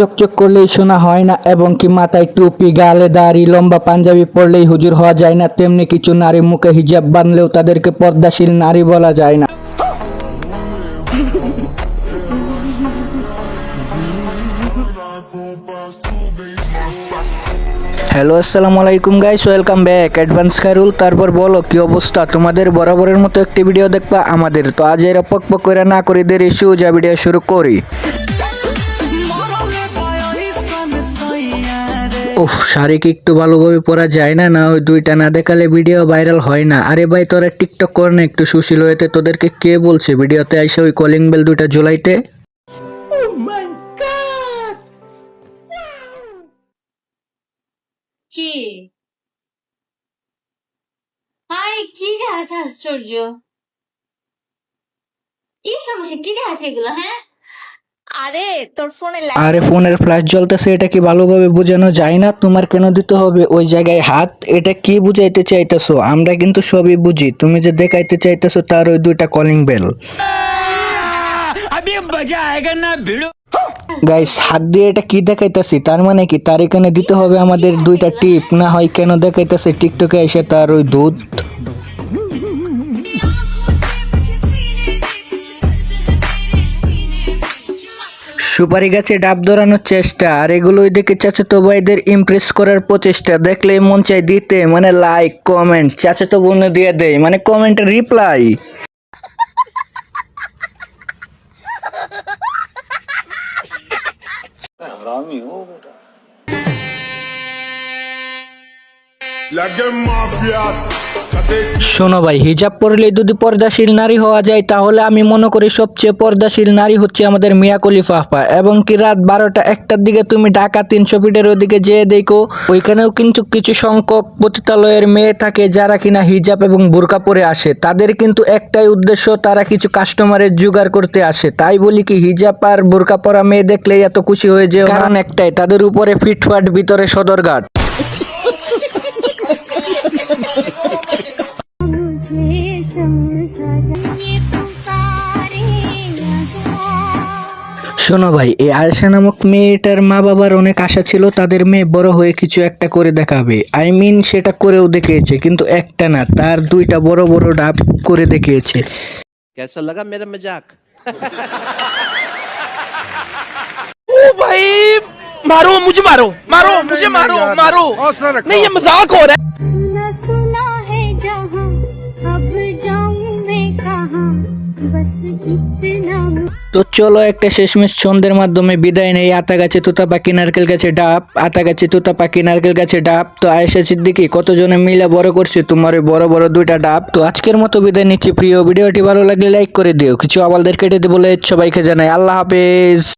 চকচক করলেই শোনা হয় না, এবং কি মাথায় টুপি, গালে দাড়ি, লম্বা পাঞ্জাবি পরলেই হুজুর হওয়া যায় না, তেমনি কিছু নারী মুখে হিজাব বাঁধলেও তাদেরকে পর্দাশীল নারী বলা যায় না। হ্যালো আসসালামু আলাইকুম guys welcome back advance Khairul তারপর বলো, কি অবস্থা? তোমাদের বরাবরের মতো একটি ভিডিও দেখবা আমাদের। তো আজ এর পক পক করে না করি দেরি যা ভিডিও শুরু করি। উফ শাড়ি কি একটু ভালোভাবে পরা যায় না না ওই দুইটা না দেখালে ভিডিও ভাইরাল হয় না। আরে ভাই তোরা টিকটক কর না একটু সুশীল হয়েতে তোদেরকে কে বলছে? ভিডিওতে এসে ওই কলিং বেল দুইটা জ্বলাইতে। কি? আরে কি গাছ আশ্চর্য। কি সমস্যা? কি গাছ এগুলো হ্যাঁ? আরে তোর ফোনে আরে ফোনের ফ্ল্যাশ জ্বলতেছে এটা কি ভালোভাবে বোঝানো যায় না? তোমার কেন দিতে হবে? ওই জায়গায় হাত এটা কি বুঝাইতে চাইতেছো? আমরা কিন্তু সবই বুঝি। তুমি যে দেখাইতে চাইতেছো তার ওই দুইটা কলিং বেল গাইস হাত দিয়ে এটা কি দেখাইতেছি? তার মানে কি? তার এখানে দিতে হবে আমাদের দুইটা টিপ? না হয় কেন দেখাইতেছে? টিকটকে এসে তার ওই দুধ। সুপারি গাছে ডাব ধরানোর চেষ্টা, আর এগুলোই দেখে চাচাতো ভাইদের ইমপ্রেস করার প্রচেষ্টা। দেখলে মন চাই দিতে মানে লাইক কমেন্ট চাচাতো বোনে দিয়ে দেয় মানে কমেন্টের রিপ্লাই लगे শোনো ভাই, হিজাব পরলে যদি পর্দাশীল নারী হওয়া যায়, তাহলে আমি মনে করি সবচেয়ে পর্দাশীল নারী হচ্ছে আমাদের মিয়া কলিফা এবং কি রাত বারোটা, একটার দিকে তুমি ঢাকা তিনশো ফিটের ওদিকে যেয়ে দেখো, ওইখানেও কিন্তু কিছু সংখ্যক পতিতালয়ের মেয়ে থাকে যারা কিনা হিজাব এবং বোরকা পরে আসে। তাদের কিন্তু একটাই উদ্দেশ্য, তারা কিছু কাস্টমারের জোগাড় করতে আসে। তাই বলি কি, হিজাব আর বোরকা পরা মেয়ে দেখলেই এত খুশি হয়ে যে কারণ একটাই, তাদের উপরে ফিটফাট ভিতরে সদরঘাট। শোনো ভাই এই আয়সা নামক মেয়েটার মা বাবার অনেক আশা ছিল তাদের মেয়ে বড় হয়ে কিছু একটা করে দেখাবে আই মিন সেটা করেও দেখিয়েছে কিন্তু একটা না তার দুইটা বড় বড় ডাব করে দেখিয়েছে कैसा लगा मेरा मजाक ओ भाई मारो मुझे मारो मारो मुझे मारो मारो नहीं ये मजाक हो रहा है सुना सुना है जहां अब जाऊं मैं कहां बस इतना তো চলো একটা শেষমেশ ছন্দের মাধ্যমে বিদায় নেই। আতা গাছে তোতা পাখি নারকেল গাছে ডাব আতা গাছে তোতা পাখি নারকেল গাছে ডাব। তো আয়েশা সিদ্দিকি, কতজনে মিলে বড় করছে? তোমার বড় বড় দুইটা ডাব। তো আজকের মতো বিদায় নিচ্ছি। প্রিয় ভিডিওটি ভালো লাগলে লাইক করে দিও। কিছু আবালদের কেটে দেবো বলে সবাইকে জানাই। আল্লাহ হাফেজ।